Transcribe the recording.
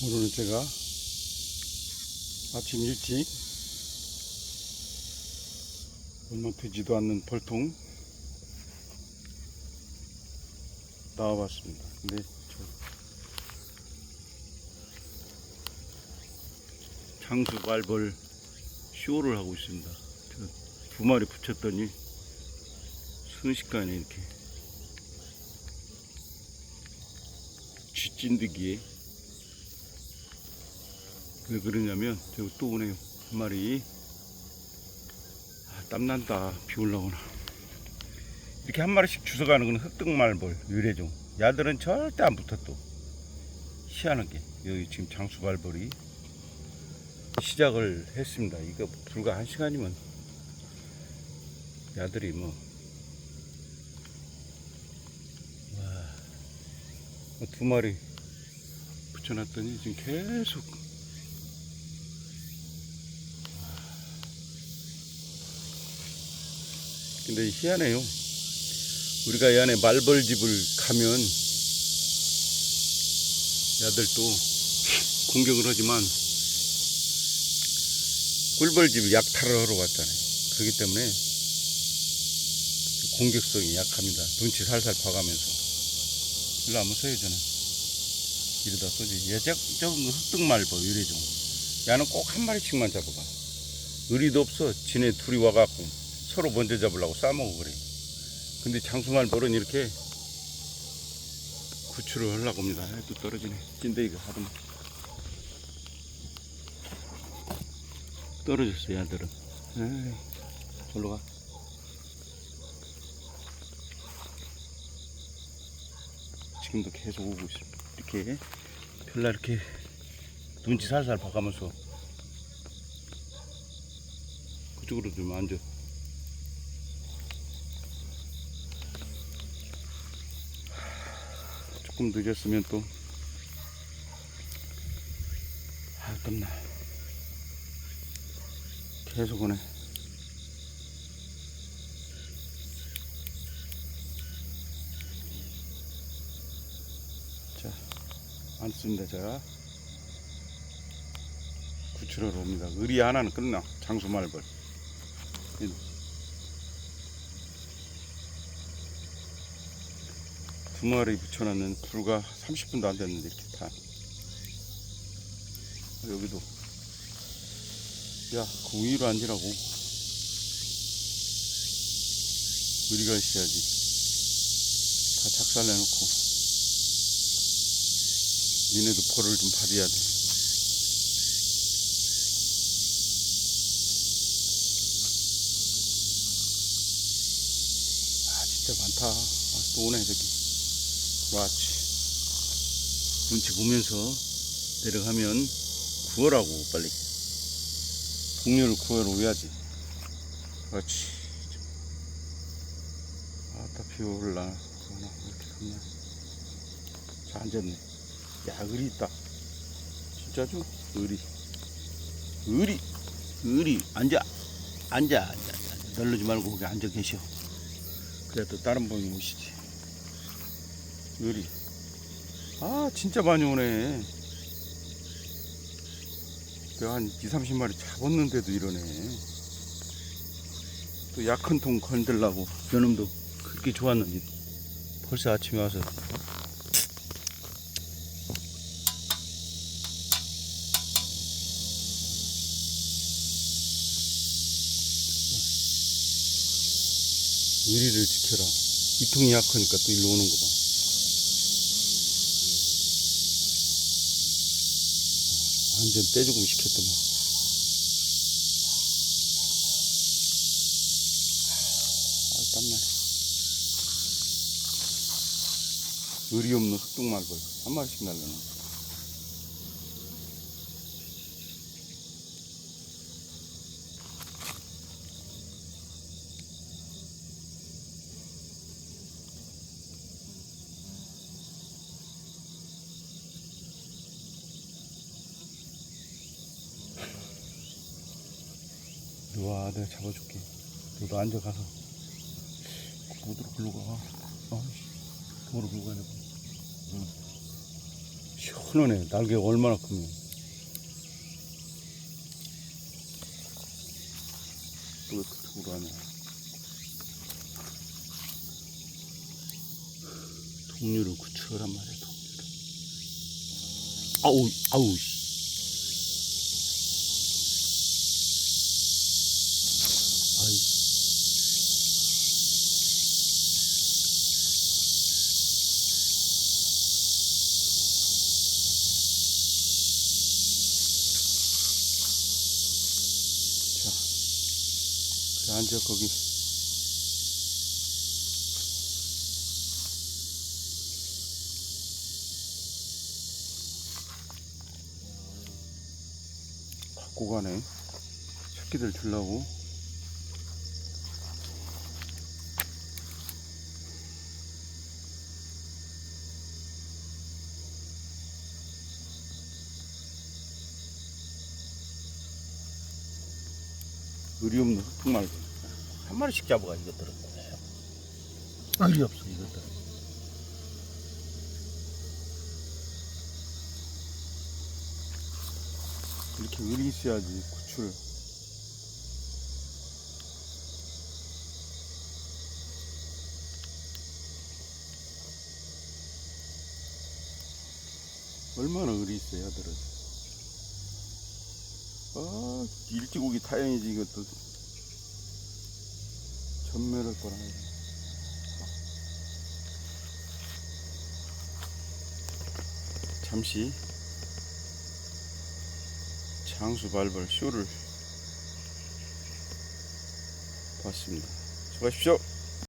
오늘은 제가 아침 일찍 얼마 되지도 않는 벌통 나와봤습니다. 근데 저 장수 발벌 쇼를 하고 있습니다. 저두 마리 붙였더니 순식간에 이렇게 쥐 찐득이에 왜 그러냐면 저기 또 오네요 한 마리. 아, 땀난다. 비 올라오나. 이렇게 한 마리씩 주워가는 건 흑등말벌 유래종. 야들은 절대 안 붙어 또. 희한하게. 여기 지금 장수발벌이 시작을 했습니다. 이거 불과 한 시간이면 야들이 뭐. 와, 두 마리 붙여놨더니 지금 계속 근데 희한해요. 우리가 이 안에 말벌집을 가면 야들도 공격을 하지만 꿀벌집 약탈을 하러 왔잖아요. 그렇기 때문에 공격성이 약합니다. 눈치 살살 봐가면서. 일로 한번 서요, 저는. 이러다 쏘지. 얘, 저, 적은 거 흑등말벌, 유래종. 야는 꼭 한 마리씩만 잡아가. 의리도 없어. 지네 둘이 와갖고 서로 먼저 잡으려고 싸먹어 그래. 근데 장수말 벌은 이렇게 구출을 하려고 합니다. 아, 또 떨어지네. 찐데이가 하더만. 떨어졌어, 야들은. 에이, 절로 가. 지금도 계속 오고 있어. 이렇게 별날 이렇게 눈치 살살 봐가면서 그쪽으로 좀 앉아. 조금 늦었으면 또 아, 땀나. 계속 오네. 자, 앉습니다. 자, 구출하러 옵니다. 의리 하나는 끝나. 장수 말벌. 두 마리 붙여놨는 불과 30분도 안 됐는데 이렇게 다. 여기도. 야, 그 위로 앉으라고. 의리가 있어야지. 다 작살내놓고. 니네도 벌을 좀 받아야 돼. 아, 진짜 많다. 아, 또 오네, 저기. 왔지. 눈치 보면서 내려가면 구하라고, 빨리. 동료를 구하러 오야지. 그렇지. 아따, 비 올라. 그러나, 이렇게 갔나. 자, 앉았네. 야, 의리 있다. 진짜죠? 의리. 의리. 의리. 앉아. 앉아. 앉아. 앉아. 널르지 말고 거기 앉아 계셔. 그래 또 다른 분이 오시지. 의리. 아, 진짜 많이 오네. 내가 한 2, 30마리 잡았는데도 이러네. 또 약한 통 건들라고. 저놈도 그렇게 좋았는데 벌써 아침에 와서 의리를 지켜라. 이 통이 약하니까 또 일로 오는 거 봐. 완전 떼죽음 시켰더만. 아, 땀나네. 의리 없는 흑둥말벌. 한 마리씩 날라네. 와, 내가 잡아줄게. 너도 앉아가서. 어디로 글로 가. 어, 동으로 글로 가야 돼. 응. 시원해. 큰어네 날개가 얼마나 크면 또왜 그쪽으로 하냐 동료를 구출하란 말이야 동료를 아우 아우 앉아 거기. 갖고 가네. 새끼들 주려고. 의리 없는 흑풍 말고 한 마리씩 잡아가 이것들은. 의리 없어 이것들 이렇게 의리 있어야지 구출 얼마나 의리 있어야 들어 아 일찍 오기 타연이지 이것도. 전멸할 거라 잠시 장수 발발 쇼를 봤습니다. 수고하십시오